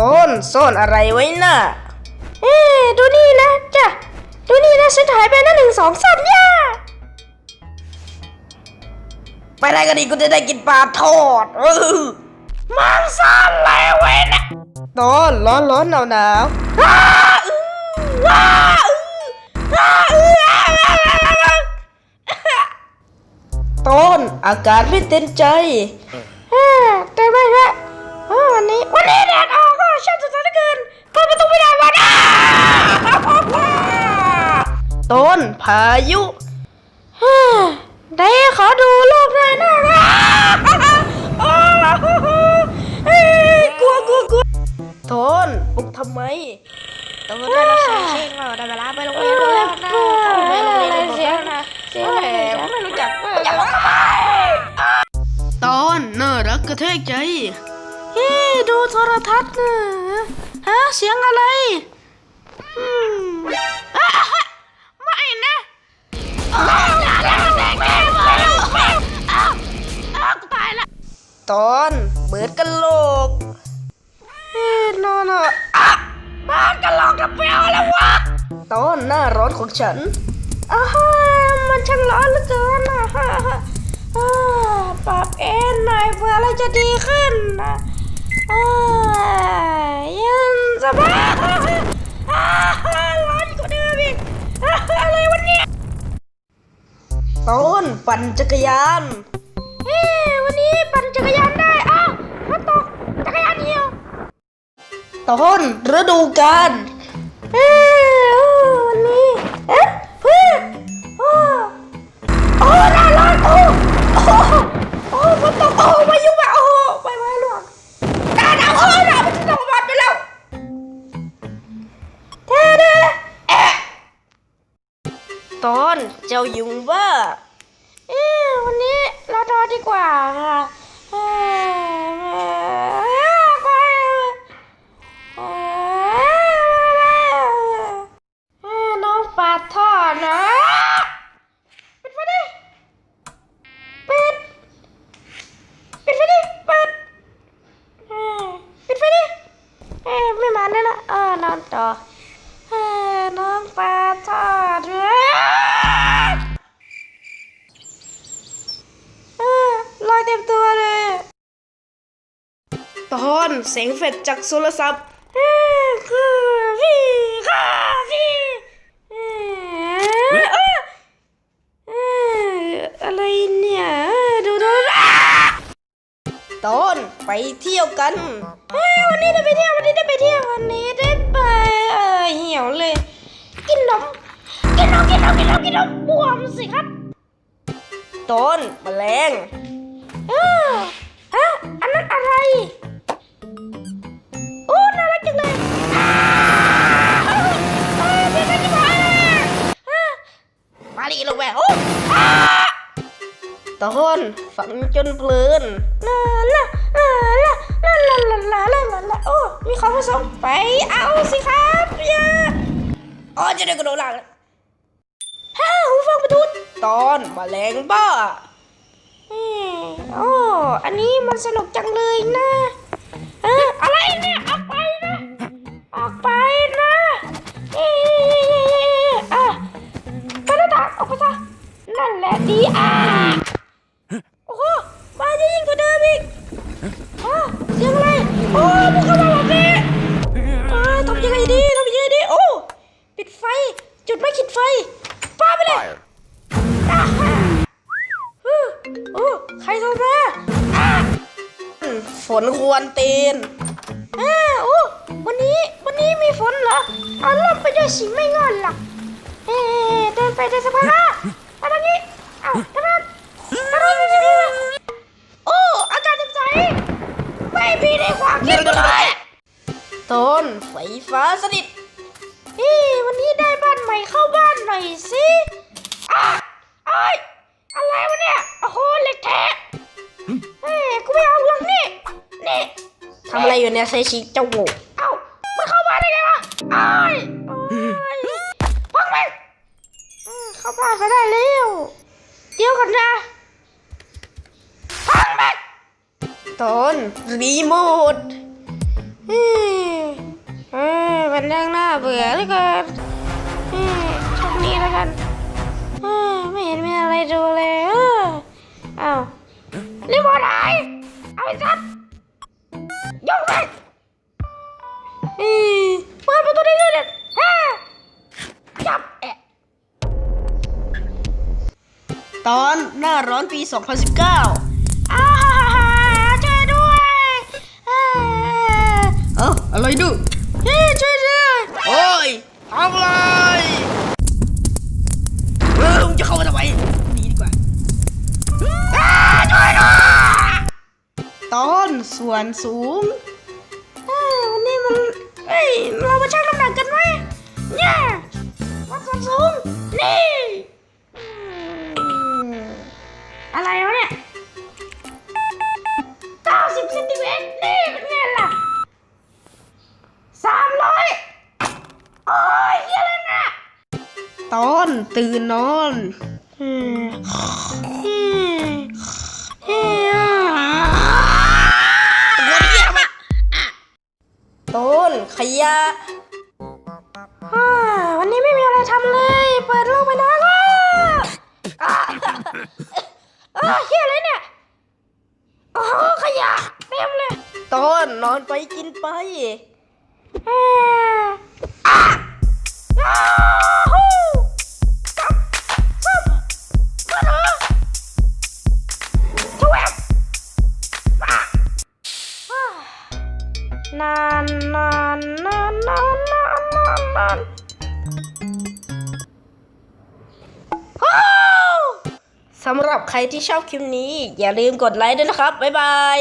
ต้นซ่อนอะไรไว้น่ะ เอ๊ะดูนี่นะจ้ะ ดูนี่นะฉันหายไปนะหนึ่งสองสามย่าไปไหนกันดีกูจะได้กินปลาทอดเออมังสารแล้วเว้ยนะต้นร้อนร้อนหนาวหนาวอ้าอื้อว้าอื้ออ้าอื้ออ้าอ้าอ้าอ้าต้นอากาศไม่เต็นใจอ่าแต่ไม่ละอ่าวันนี้วันนี้แดดออกก็ช่างสดใสเหลือเกินเปิดประตูไม่ได้วันอ้า ต้นพายุฮ่าได้ขอดูโลกหน่อยนะอ้าเอ้ยกลัวกลัวกลัวต้นปลุกทำไมตัวได้แล้วเสียงเช็งเราได้เวลาไปโรงเรียนแล้วนะไปโรงเรียนเสียงนะเสียงอะไรไม่รู้จักอยากทำไมต้นน่ารักกระแทกใจเฮ้ดูโทรทัศน์นะฮะเสียงอะไรอืมอะไม่ ต้นเบิดกันโลกเฮ้นอนอะอะบ้านกันลองกับเปลวแล้ววะต้นหน้าร้อนของฉันอ้าฮ่ามันช่างร้อนเหลือเกินนะฮ่าฮ่าอ่าปรับเอนหน่อยเพื่ออะไรจะดีขึ้นนะอ่าเย็นสบายอ่าฮ่าร้อนกว่าเดิมอีกอ่าอะไรวะเนี่ยต้นปั่นจักรยานเฮ้วันนี้ปั่น จักรยานได้อ้าวฝนตกจักรยานเหี่ยวต้นฤดูกาลเอ้วันนี้เอ๊ะเพื่อนโอ้โอ้หน้าร้อนโอ้โอ้โอ้ฝนตกโอ้พายุมาโอ้ไปไปหลวงหน้าหนาวโอ้หนาวมันจะตกวันไปแล้วเท่เด้เอ๊ะต้นเจ้ายุงว่าเอ๊ะวันนี้เรานอนดีกว่าค่ะ น้องปลาท่อดนะปิดไฟดิปิดปิดไฟดิปิดเปิดไฟดิเอ๊ะไม่มาแล้วนะเออนอนต่อน้องปาดเอ้ย เออรอยเต็มตัวเลย ต้นแสงเฟลชจากโทรศัพท์คือพี่ค่ะพี่อะไรเนี่ย ดูดูต้นไปเที่ยวกันวันนี้ได้ไปเที่ยววันนี้ได้ไปเที่ยววันนี้ได้ไปเออเหี่ยวเลย กินนมกินนมกินนมกินนมกินนมบวมสิครับต้นแมลงเออฮะอันนั้นอะไร ต้นฝังจนเพลินลาลาลาลาลาลาลาลาลาลาลาโอ้มีของผสมไปเอาสิครับย่าอ๋อจะได้กระโดดหลังฮ่าหูฟังประทุนต้นแมลงบ้าอ้ยโอ้อันนี้มันสนุกจังเลยนะเอะอะไรเนี่ย อ้ใครโทรมาอะฝนควรตีนอ่าโอ้วันนี้วันนี้มีฝนเหรอเอาล่มไปด้วยสิไม่งอนหรอกเอ๊ะเดินไปเดินสักพักอะมาทางนี้เอ้าทางนั้นทางนั้นทางนี้โอ้อากาศแจ่มใสไม่มีในความคิดเลยต้นไฟฟ้าสนิทเฮ้ยวันนี้ได้บ้า ทำอะเซชิเจ้าโง่เอ้ามันเข้ามาได้ไงวะไอ้ไอ้พังไปอืมเข้าบ้านเขาได้แล้วเดี๋ยวก่อนนะพังไปต้นรีโมทเฮ้ยมันยังน่าเบื่อเหลือเกินอ้ยช่องนี้แล้วกันอ้ยไม่เห็นมีอะไรดูเลยเออเอารีบอร์หายเอาไปซัด ยกไปเอ้ยเปิดประตูได้เลยเนี่ยฮะจับแอะตอนหน้าร้อนปี 2019 ส่วนสูงอ่าวันนี้มันเอ้ยเรามาชั่งน้ำหนักกันไหมเนี่ยวัดส่วนสูงนี่อืมอะไรวะเนี่ย90เซนติเมตรนี่เป็นไงล่ะ300โอ้ยเหี้ยอะไรเนี่ยตอนตื่นนอนอืม นขยะอ่าวันนี้ไม่มีอะไรทำเลย เปิดโลกไปนอนแล้วอ่าอ่าเฮียอะไรเนี่ยโอ้โหขยะเต็มเลย ต้นนอนไปกินไปานนานนานนานนานนานนานสำหรับใครที่ชอบคลิปนี้ อย่าลืมกดไลค์ด้วยนะครับ บ๊ายบาย